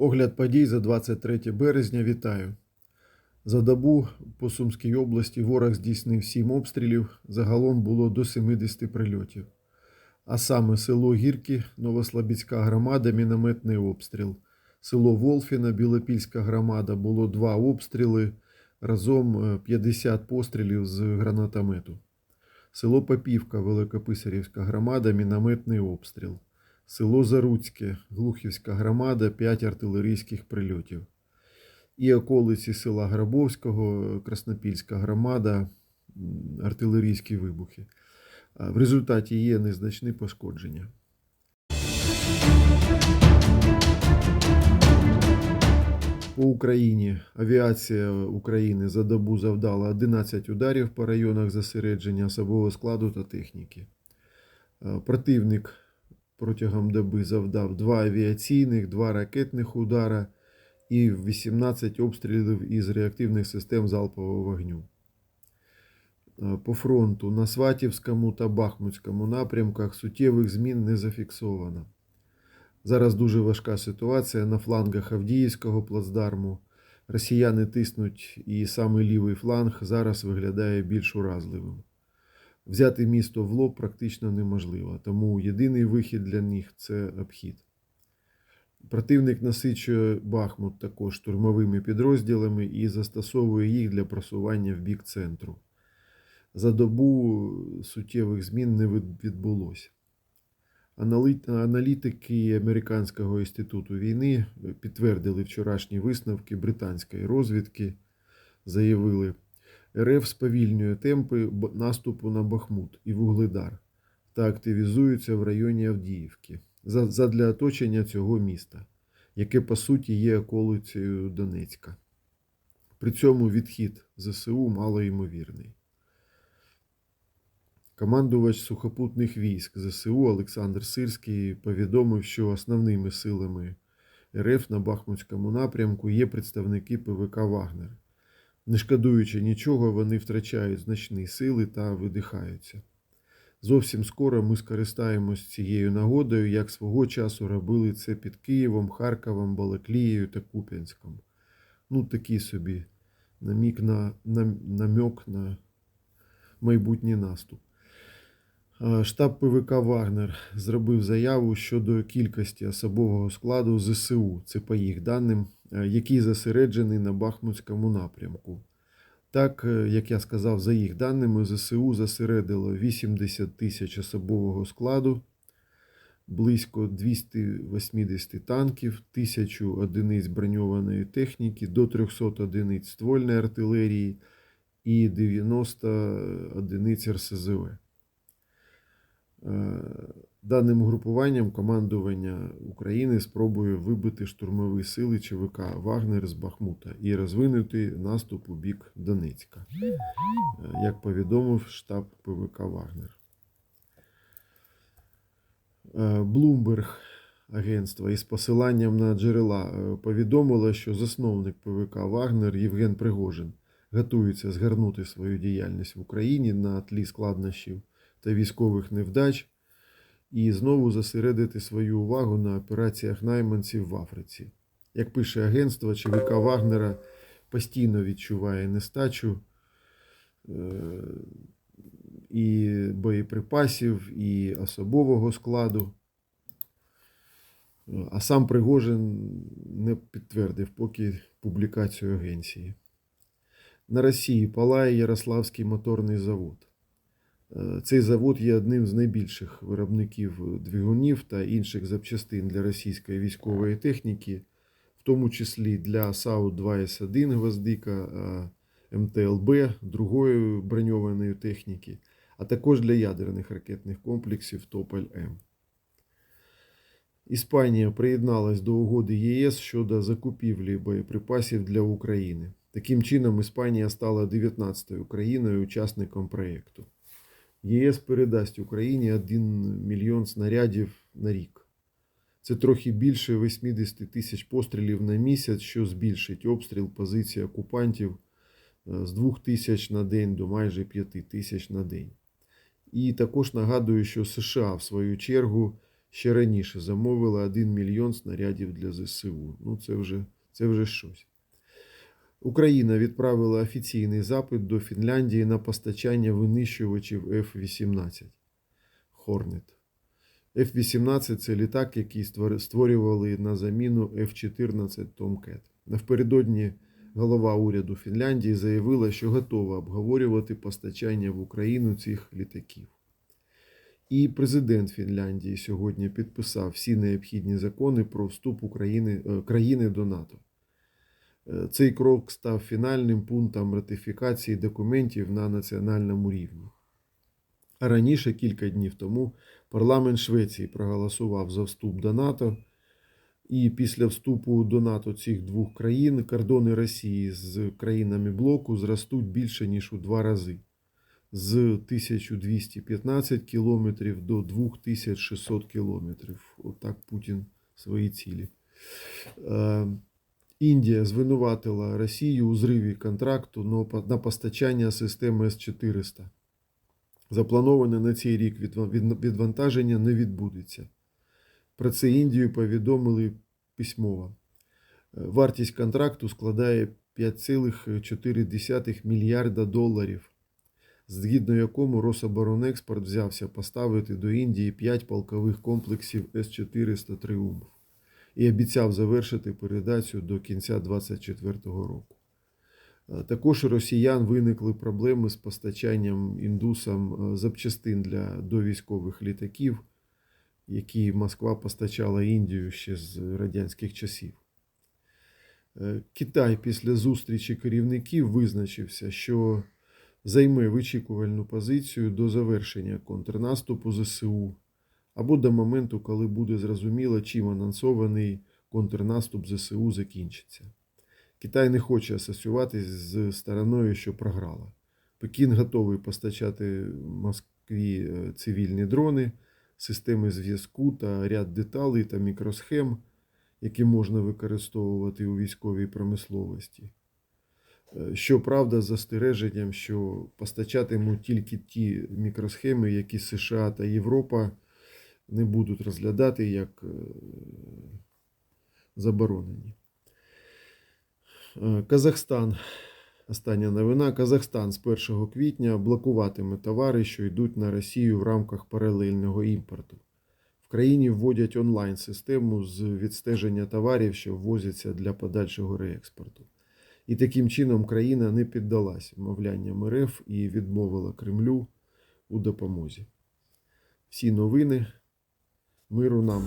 Огляд подій за 23 березня. Вітаю. За добу по Сумській області ворог здійснив 7 обстрілів. Загалом було до 70 прильотів. А саме село Гірки, Новослобідська громада, мінометний обстріл. Село Волфіна, Білопільська громада було 2 обстріли. Разом е, 50 пострілів з гранатомету. Село Попівка, Великописарівська громада, мінометний обстріл. Село Заруцьке, Глухівська громада, 5 артилерійських прильотів. І околиці села Грабовського, Краснопільська громада, артилерійські вибухи. В результаті є незначні пошкодження. По Україні авіація України за добу завдала 11 ударів по районах зосередження особового складу та техніки. Е, Противник протягом доби завдав 2 авіаційних, 2 ракетних удара і 18 обстрілів із реактивних систем залпового вогню. Е, По фронту на Сватівському та Бахмутському напрямках суттєвих змін не зафіксовано. Зараз дуже важка ситуація на флангах Авдіївського плацдарму. Росіяни тиснуть, і саме лівий фланг зараз виглядає більш уразливим. Взяти місто в лоб практично неможливо, тому єдиний вихід для них це обхід. Противник насичує Бахмут також штурмовими підрозділами і застосовує їх для просування в бік центру. За добу суттєвих змін не відбулося. Аналітики Американського інституту війни підтвердили вчорашні висновки британської розвідки, заявили, РФ сповільнює темпи наступу на Бахмут і Вугледар та активізується в районі Авдіївки задля оточення цього міста, яке по суті є околицею Донецька. При цьому відхід ЗСУ малоймовірний. Командувач сухопутних військ ЗСУ Олександр Сирський повідомив, що основними силами РФ на Бахмутському напрямку є представники ПВК Вагнер. Не шкодуючи нічого, вони втрачають значні сили та видихаються. Зовсім скоро ми скористаємось цією нагодою, як свого часу робили це під Києвом, Харковом, Балаклією та Куп'янськом. Ну, такий собі намік на, на, намек на майбутній наступ. Штаб ПВК Вагнер зробив заяву щодо кількості особового складу ЗСУ, це по їх даним, який зосереджений на Бахмутському напрямку. Так, е, як я сказав, за їх даними, ЗСУ зосередило 80 тисяч особового складу, близько 280 танків, 1000 одиниць броньованої техніки, до 300 одиниць ствольної артилерії і 90 одиниць РСЗВ. Е, Даним угрупуванням командування України спробує вибити штурмові сили ЧВК Вагнер з Бахмута і розвинути наступ у бік Донецька, е, як повідомив штаб ПВК Вагнер. Блумберг агентство із посиланням на джерела е, повідомило, що засновник ПВК Вагнер Євген Пригожин готується згорнути свою діяльність в Україні на тлі складнощів та військових невдач і знову зосередити свою увагу на операціях найманців в Африці. Як пише агентство, ЧВК Вагнера постійно відчуває нестачу е, і боєприпасів, і особового складу. А сам Пригожин не підтвердив поки публікацію агенції. На Росії палає Ярославський моторний завод. Е, Цей завод є одним з найбільших виробників двигунів та інших запчастин для російської військової техніки, в тому числі для САУ-2С1 Гвоздика, е, МТЛБ, другої броньованої техніки, а також для ядерних ракетних комплексів Тополь-М. Іспанія приєдналась до угоди ЄС щодо закупівлі боєприпасів для України. Таким чином, Іспанія стала 19-ю країною учасником проєкту. ЄС передасть Україні 1 мільйон снарядів на рік. Це трохи більше 80 тисяч пострілів на місяць, що збільшить обстріл позицій окупантів е, з 2 тисяч на день до майже 5 тисяч на день. І також нагадую, що США в свою чергу ще раніше замовила 1 мільйон снарядів для ЗСУ. Ну, це вже, це вже щось. Україна відправила офіційний запит до Фінляндії на постачання винищувачів F-18 Hornet. F-18 це літак, який створювали на заміну F-14 Tomcat. Напередодні голова уряду Фінляндії заявила, що готова обговорювати постачання в Україну цих літаків. І президент Фінляндії сьогодні підписав всі необхідні закони про вступ України, е, країни до НАТО. Е, Цей крок став фінальним пунктом ратифікації документів на національному рівні. А раніше, кілька днів тому, парламент Швеції проголосував за вступ до НАТО. І після вступу до НАТО цих двох країн кордони Росії з країнами блоку зростуть більше ніж у два рази з 1215 кілометрів до 2600 кілометрів. Отак Путін свої цілі. Індія звинуватила Росію у зриві контракту на- постачання системи С-400. Заплановане на цей рік відвантаження не відбудеться. Про це Індію повідомили письмово. Е, Вартість контракту складає 5,4 мільярда доларів, згідно якому Рособоронекспорт взявся поставити до Індії 5 полкових комплексів С-400 Тріумф і обіцяв завершити передачу до кінця 2024 року. Е, Також у росіян виникли проблеми з постачанням індусам е, запчастин для довійськових літаків, які Москва постачала Індію ще з радянських часів. Е, Китай після зустрічі керівників визначився, що займе вичікувальну позицію до завершення контрнаступу ЗСУ або до моменту, коли буде зрозуміло, чим анонсований контрнаступ ЗСУ закінчиться. Китай не хоче асоціюватись з стороною, що програла. Пекін готовий постачати Москві е, цивільні дрони, системи зв'язку та ряд деталей та мікросхем, які можна використовувати у військовій промисловості. Е, Щоправда, з застереженням, що постачатимуть тільки ті мікросхеми, які США та Європа не будуть розглядати як е, заборонені. Е, Казахстан. Остання новина. Казахстан з 1 квітня блокуватиме товари, що йдуть на Росію в рамках паралельного імпорту. В країні вводять онлайн-систему з відстеження товарів, що ввозяться для подальшого реекспорту. І таким чином країна не піддалась вмовлянням РФ і відмовила Кремлю у допомозі. Всі новини миру нам.